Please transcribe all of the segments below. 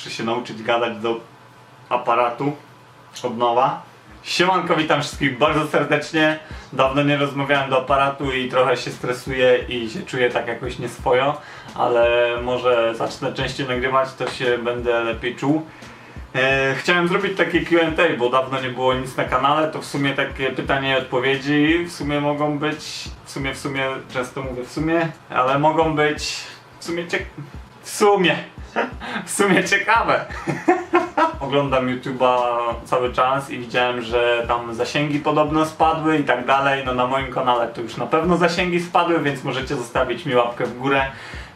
Muszę się nauczyć gadać do aparatu od nowa. Siemanko, witam wszystkich bardzo serdecznie. Dawno nie rozmawiałem do aparatu i trochę się stresuję i się czuję tak jakoś nieswojo, ale może zacznę częściej nagrywać, to się będę lepiej czuł. E, chciałem zrobić takie Q&A, bo dawno nie było nic na kanale, to w sumie takie pytania i odpowiedzi w sumie mogą być, w sumie, w sumie, często mówię w sumie, ale mogą być w sumie ciek... w sumie, w sumie ciekawe. Oglądam YouTube'a cały czas i widziałem, że tam zasięgi podobno spadły i tak dalej. No na moim kanale to już na pewno zasięgi spadły, więc możecie zostawić mi łapkę w górę,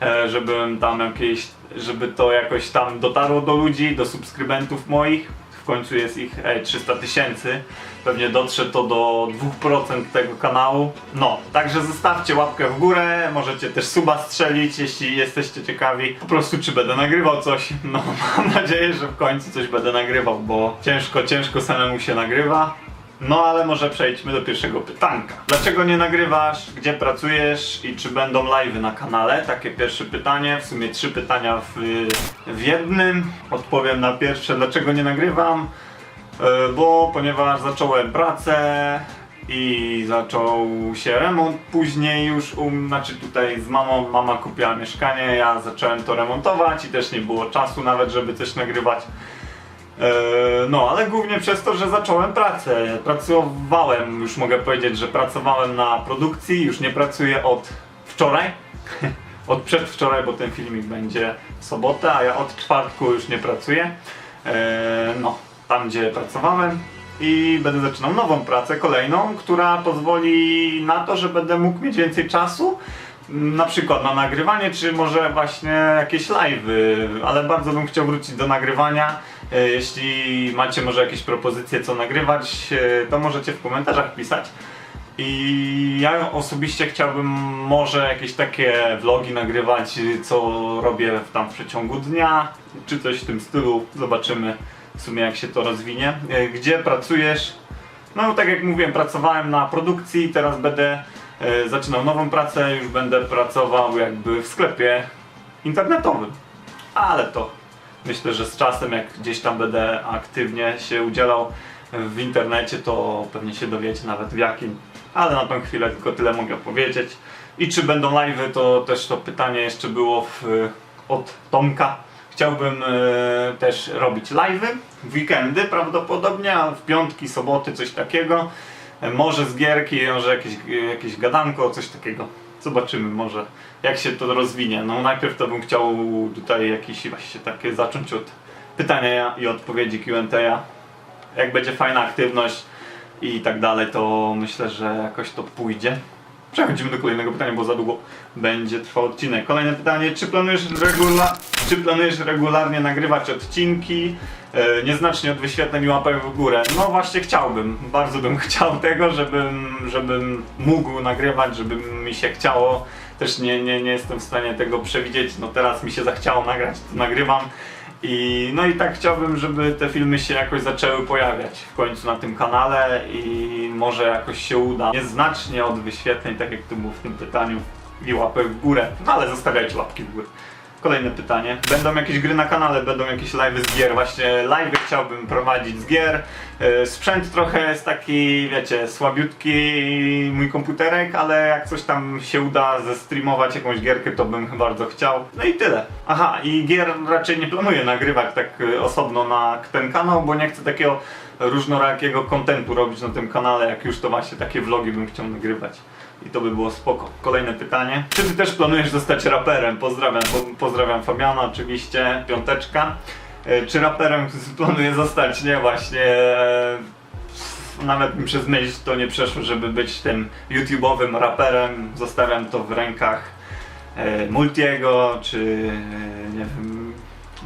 e, żebym tam jakieś, żeby to jakoś tam dotarło do ludzi, do subskrybentów moich. W końcu jest ich ej, 300 tysięcy. Pewnie dotrze to do 2% tego kanału. No, także zostawcie łapkę w górę, możecie też suba strzelić, jeśli jesteście ciekawi. Po prostu czy będę nagrywał coś. No, mam nadzieję, że w końcu coś będę nagrywał, bo ciężko, ciężko samemu się nagrywa. No ale może przejdźmy do pierwszego pytanka. Dlaczego nie nagrywasz? Gdzie pracujesz? I czy będą live'y na kanale? Takie pierwsze pytanie. W sumie trzy pytania w, w jednym. Odpowiem na pierwsze. Dlaczego nie nagrywam? E, Bo ponieważ zacząłem pracę i zaczął się remont później już u znaczy tutaj z mamą, mama kupiła mieszkanie, ja zacząłem to remontować i też nie było czasu nawet, żeby coś nagrywać. E, No, ale głównie przez to, że zacząłem pracę. Pracowałem, już mogę powiedzieć, że pracowałem na produkcji, już nie pracuję od wczoraj. Od przedwczoraj, bo ten filmik będzie w sobotę, a ja od czwartku już nie pracuję. E, No, tam gdzie pracowałem. I będę zaczynał nową pracę, kolejną, która pozwoli na to, że będę mógł mieć więcej czasu na przykład na nagrywanie, czy może właśnie jakieś live'y, ale bardzo bym chciał wrócić do nagrywania. E, Jeśli macie może jakieś propozycje, co nagrywać, e, to możecie w komentarzach pisać. I ja osobiście chciałbym może jakieś takie vlogi nagrywać, co robię tam w przeciągu dnia, czy coś w tym stylu. Zobaczymy w sumie jak się to rozwinie. E, Gdzie pracujesz? No tak jak mówiłem, pracowałem na produkcji, teraz będę zaczynał nową pracę, już będę pracował jakby w sklepie internetowym. Ale to myślę, że z czasem jak gdzieś tam będę aktywnie się udzielał w internecie, to pewnie się dowiecie nawet w jakim. Ale na tą chwilę tylko tyle mogę powiedzieć. I czy będą live'y, to też to pytanie jeszcze było w, od Tomka. Chciałbym e, też robić live'y w weekendy prawdopodobnie, a w piątki, soboty coś takiego. Może z gierki, może jakieś, jakieś gadanko, coś takiego. Zobaczymy może jak się to rozwinie. No najpierw to bym chciał tutaj jakieś właśnie takie zacząć od pytania i odpowiedzi Q&A. Jak będzie fajna aktywność i tak dalej, to myślę, że jakoś to pójdzie. Przechodzimy do kolejnego pytania, bo za długo będzie trwał odcinek. Kolejne pytanie, czy planujesz, regula czy planujesz regularnie nagrywać odcinki, e, nieznacznie od wyświetleń i łapek w górę? No właśnie chciałbym, bardzo bym chciał tego, żebym, żebym mógł nagrywać, żeby mi się chciało. Też nie, nie, nie jestem w stanie tego przewidzieć, no teraz mi się zachciało nagrać, to nagrywam. I, no i tak chciałbym, żeby te filmy się jakoś zaczęły pojawiać w końcu na tym kanale i może jakoś się uda. Nieznacznie od wyświetleń, tak jak tu było w tym pytaniu, i łapek w górę. No ale zostawiajcie łapki w górę. Kolejne pytanie. Będą jakieś gry na kanale, będą jakieś live'y z gier. Właśnie live'y chciałbym prowadzić z gier. E, Sprzęt trochę jest taki, wiecie, słabiutki mój komputerek, ale jak coś tam się uda zestreamować jakąś gierkę, to bym bardzo chciał. No i tyle. Aha, i gier raczej nie planuję nagrywać tak e, osobno na ten kanał, bo nie chcę takiego różnorakiego kontentu robić na tym kanale, jak już to właśnie takie vlogi bym chciał nagrywać. I to by było spoko. Kolejne pytanie. Czy ty też planujesz zostać raperem? Pozdrawiam, po, pozdrawiam Fabiana oczywiście, piąteczka. E, Czy raperem planuję zostać? Nie, właśnie. e, Nawet mi przez myśl to nie przeszło, żeby być tym YouTube'owym raperem. Zostawiam to w rękach e, Multiego, czy e, nie wiem,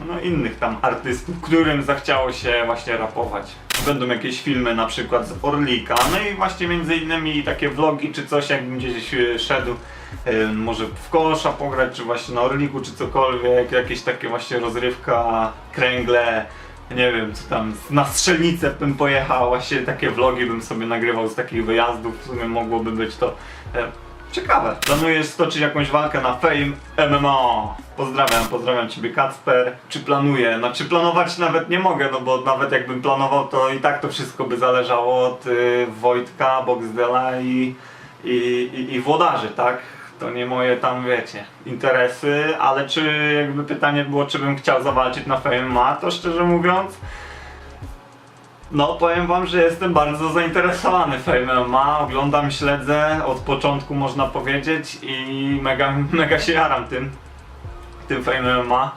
no innych tam artystów, którym zachciało się właśnie rapować. Będą jakieś filmy na przykład z Orlika, no i właśnie między innymi takie vlogi czy coś, jakbym gdzieś e, szedł, e, może w kosza pograć, czy właśnie na Orliku, czy cokolwiek, jakieś takie właśnie rozrywka, kręgle, nie wiem, co tam, na strzelnicę bym pojechał, właśnie takie vlogi bym sobie nagrywał z takich wyjazdów, w sumie mogłoby być to e, Ciekawe. Planujesz stoczyć jakąś walkę na Fame MMA. Pozdrawiam, pozdrawiam Ciebie Kacper. Czy planuję? Znaczy planować nawet nie mogę, no bo nawet jakbym planował, to i tak to wszystko by zależało od y, Wojtka, Boxdela i, i, i, i włodarzy, tak? To nie moje tam, wiecie, interesy, ale czy jakby pytanie było, czy bym chciał zawalczyć na Fame MMA, to szczerze mówiąc, no, powiem wam, że jestem bardzo zainteresowany Fame MMA. Oglądam, śledzę od początku, można powiedzieć, i mega, mega się jaram tym, tym Fame MMA.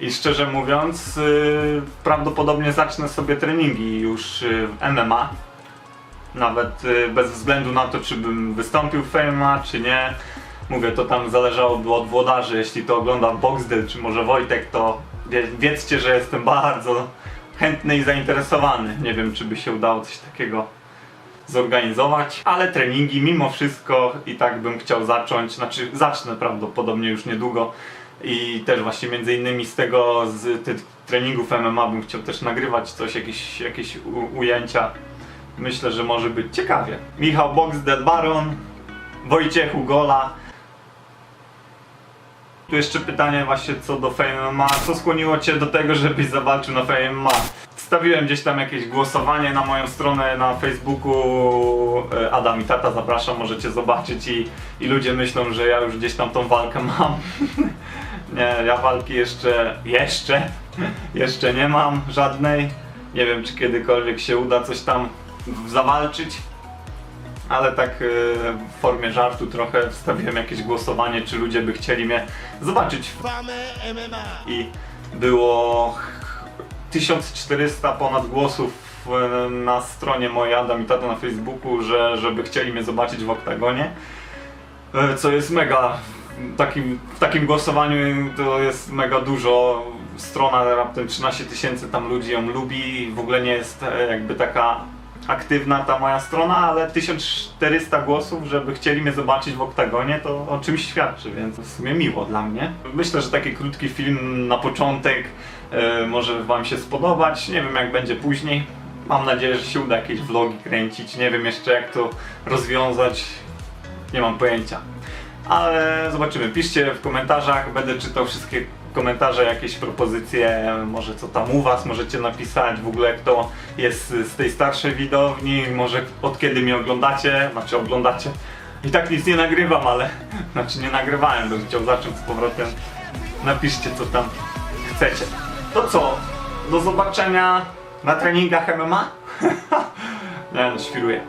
I szczerze mówiąc, yy, prawdopodobnie zacznę sobie treningi już yy, w MMA. Nawet yy, bez względu na to, czy bym wystąpił w MMA, czy nie. Mówię, to tam zależałoby od włodarzy. Jeśli to ogląda Boxdel, czy może Wojtek, to wie, wiedzcie, że jestem bardzo chętny i zainteresowany. Nie wiem, czy by się udało coś takiego zorganizować, ale treningi mimo wszystko i tak bym chciał zacząć, znaczy zacznę prawdopodobnie już niedługo i też właśnie między innymi z tego, z tych treningów MMA bym chciał też nagrywać coś, jakieś, jakieś ujęcia. Myślę, że może być ciekawie. Michał Box, Dead Baron, Wojciechu Gola, tu jeszcze pytanie właśnie co do Fame MMA. Co skłoniło Cię do tego, żebyś zawalczył na Fame MMA? Wstawiłem gdzieś tam jakieś głosowanie na moją stronę na Facebooku e, Adam i Tata, zapraszam, możecie zobaczyć i, i ludzie myślą, że ja już gdzieś tam tą walkę mam. nie, ja walki jeszcze, jeszcze, jeszcze nie mam żadnej. Nie wiem, czy kiedykolwiek się uda coś tam zawalczyć ale tak e, w formie żartu trochę wstawiłem jakieś głosowanie, czy ludzie by chcieli mnie zobaczyć. I było ch- 1400 ponad głosów e, na stronie mojej Adam i Tata na Facebooku, że, żeby chcieli mnie zobaczyć w oktagonie. E, Co jest mega. W takim, w takim głosowaniu to jest mega dużo. Strona raptem 13 tysięcy tam ludzi ją lubi. W ogóle nie jest e, jakby taka aktywna ta moja strona, ale 1400 głosów, żeby chcieli mnie zobaczyć w oktagonie, to o czymś świadczy, więc w sumie miło dla mnie. Myślę, że taki krótki film na początek e, może Wam się spodobać. Nie wiem jak będzie później. Mam nadzieję, że się uda jakieś vlogi kręcić. Nie wiem jeszcze jak to rozwiązać. Nie mam pojęcia. Ale zobaczymy. Piszcie w komentarzach. Będę czytał wszystkie komentarze, jakieś propozycje, może co tam u Was możecie napisać, w ogóle kto jest z tej starszej widowni, może od kiedy mnie oglądacie, znaczy oglądacie. I tak nic nie nagrywam, ale znaczy nie nagrywałem, bym chciał zacząć z powrotem. Napiszcie co tam chcecie. To co? Do zobaczenia na treningach MMA? nie no, świruję.